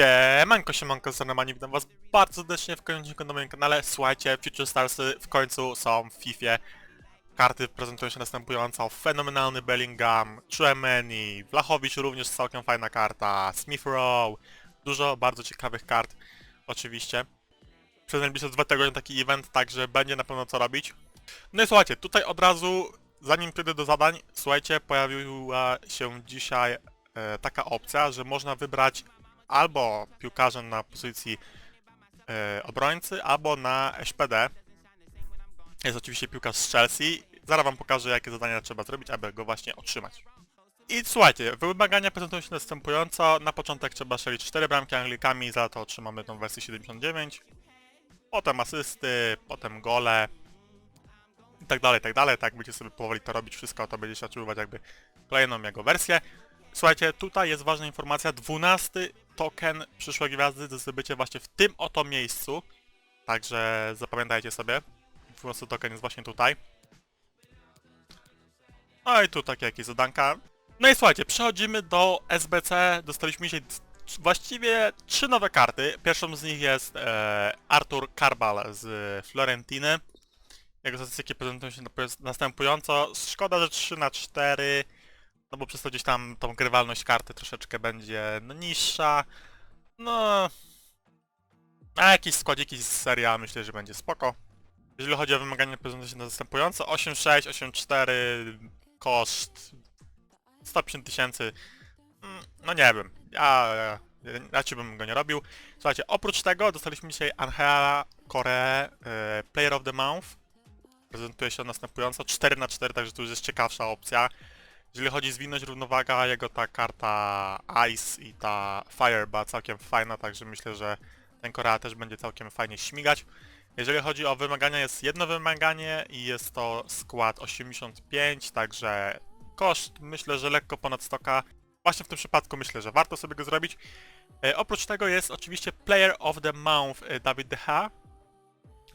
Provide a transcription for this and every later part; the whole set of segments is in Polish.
Siemanko, siemanko, Zanemani, witam was bardzo serdecznie w końcu na moim kanale. Słuchajcie, Future Starsy w końcu są w FIFA. Karty prezentują się następująco. Fenomenalny Bellingham, Tremeni, Blachowicz również całkiem fajna karta, Smith Rowe. Dużo bardzo ciekawych kart, oczywiście. Przez najbliższe dwa tygodnie taki event, także będzie na pewno co robić. No i słuchajcie, tutaj od razu, zanim przejdę do zadań, słuchajcie, pojawiła się dzisiaj e, taka opcja, że można wybrać albo piłkarzem na pozycji e, obrońcy, albo na SPD. Jest oczywiście piłkarz z Chelsea. Zaraz wam pokażę, jakie zadania trzeba zrobić, aby go właśnie otrzymać. I słuchajcie, wymagania prezentują się następująco. Na początek trzeba strzelić 4 bramki Anglikami, za to otrzymamy tą wersję 79. Potem asysty, potem gole. I tak dalej, tak dalej. Tak będziecie sobie powoli to robić wszystko, to będziecie odczuwać jakby kolejną jego wersję. Słuchajcie, tutaj jest ważna informacja. 12 token przyszłej gwiazdy do zdobycia właśnie w tym oto miejscu. Także zapamiętajcie sobie. 12 token jest właśnie tutaj. No i tu takie jakieś zadanka. No i słuchajcie, przechodzimy do SBC. Dostaliśmy dzisiaj właściwie trzy nowe karty. Pierwszą z nich jest e, Artur Karbal z Florentiny. Jego statystyki prezentują się następująco. Szkoda, że 3 na 4 no bo przez to gdzieś tam tą grywalność karty troszeczkę będzie no, niższa. No... A jakieś składniki z serii A myślę, że będzie spoko. Jeżeli chodzi o wymagania prezentują się następująco, 8.6, 8.4, koszt 150 tysięcy. Mm, No nie wiem, ja, ja raczej bym go nie robił. Słuchajcie, oprócz tego dostaliśmy dzisiaj Angela Kore, e, Player of the Month. Prezentuje się następująco, 4 na 4 także to już jest ciekawsza opcja. Jeżeli chodzi o zwinność, równowaga, jego ta karta Ice i ta Fire była całkiem fajna, także myślę, że ten Korea też będzie całkiem fajnie śmigać. Jeżeli chodzi o wymagania, jest jedno wymaganie i jest to skład 85, także koszt myślę, że lekko ponad 100k. Właśnie w tym przypadku myślę, że warto sobie go zrobić. E, oprócz tego jest oczywiście Player of the Month e, David De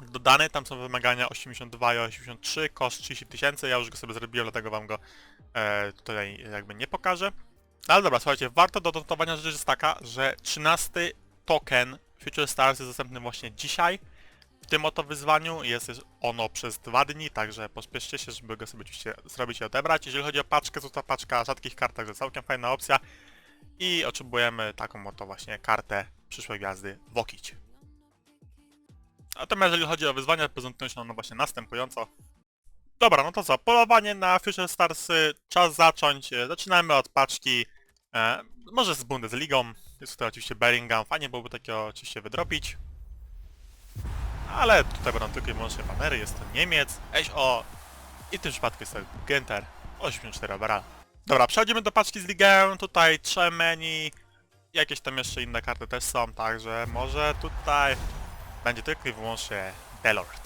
Dodany, tam są wymagania 82 i 83, koszt 30 tysięcy, ja już go sobie zrobiłem, dlatego wam go e, tutaj jakby nie pokażę. No Ale dobra, słuchajcie, warto do dotowania rzecz jest taka, że 13 token Future Stars jest dostępny właśnie dzisiaj. W tym oto wyzwaniu jest ono przez dwa dni, także pospieszcie się, żeby go sobie oczywiście zrobić i odebrać. Jeżeli chodzi o paczkę, to ta paczka rzadkich kart, także całkiem fajna opcja. I otrzymujemy taką oto właśnie kartę przyszłej gwiazdy Wokić. Natomiast jeżeli chodzi o wyzwania, prezentują się one właśnie następująco. Dobra, no to co, polowanie na Future Stars, y, czas zacząć. Y, Zaczynamy od paczki, e, może z Bundesligą. Jest tutaj oczywiście Bellingham, fajnie byłoby takiego oczywiście wydropić. Ale tutaj będą tylko i wyłącznie banery, jest to Niemiec, o i w tym przypadku jest to Genter, 84 overall. Dobra, przechodzimy do paczki z ligę, tutaj Tremeni, jakieś tam jeszcze inne karty też są, także może tutaj będzie tylko i wyłącznie Delord.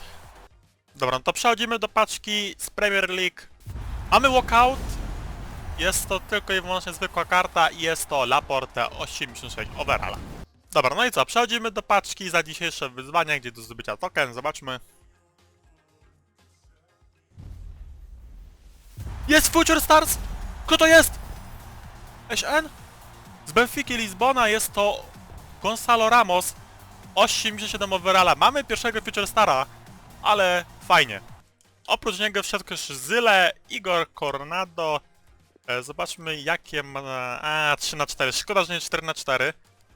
Dobra, no to przechodzimy do paczki z Premier League. Mamy walkout. Jest to tylko i wyłącznie zwykła karta i jest to Laporte 86 overalla. Dobra, no i co? Przechodzimy do paczki za dzisiejsze wyzwania, gdzie do zdobycia token. Zobaczmy. Jest Future Stars! Kto to jest? SN? Z Benfiki Lizbona jest to Gonzalo Ramos 87 overalla. Mamy pierwszego Future Stara, ale fajnie. Oprócz niego wszedł też Zyle, Igor Coronado. E, zobaczmy jakie ma... A, 3 na 4 Szkoda, że nie 4 na 4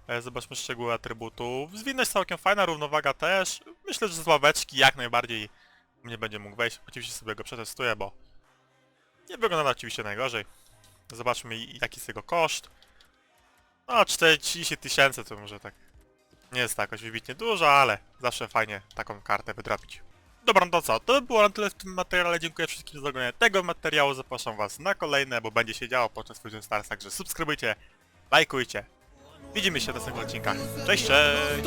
e, Zobaczmy szczegóły atrybutów. Zwinność całkiem fajna, równowaga też. Myślę, że z ławeczki jak najbardziej nie będzie mógł wejść. Oczywiście sobie go przetestuję, bo nie wygląda oczywiście najgorzej. Zobaczmy jaki jest jego koszt. No, 40 tysięcy to może tak nie jest to jakoś dużo, ale zawsze fajnie taką kartę wydrobić. Dobra, no to co? To by było na tyle w tym materiale. Dziękuję wszystkim za oglądanie tego materiału. Zapraszam was na kolejne, bo będzie się działo podczas Fusion Stars, także subskrybujcie, lajkujcie. Widzimy się w następnych odcinkach. Cześć, cześć!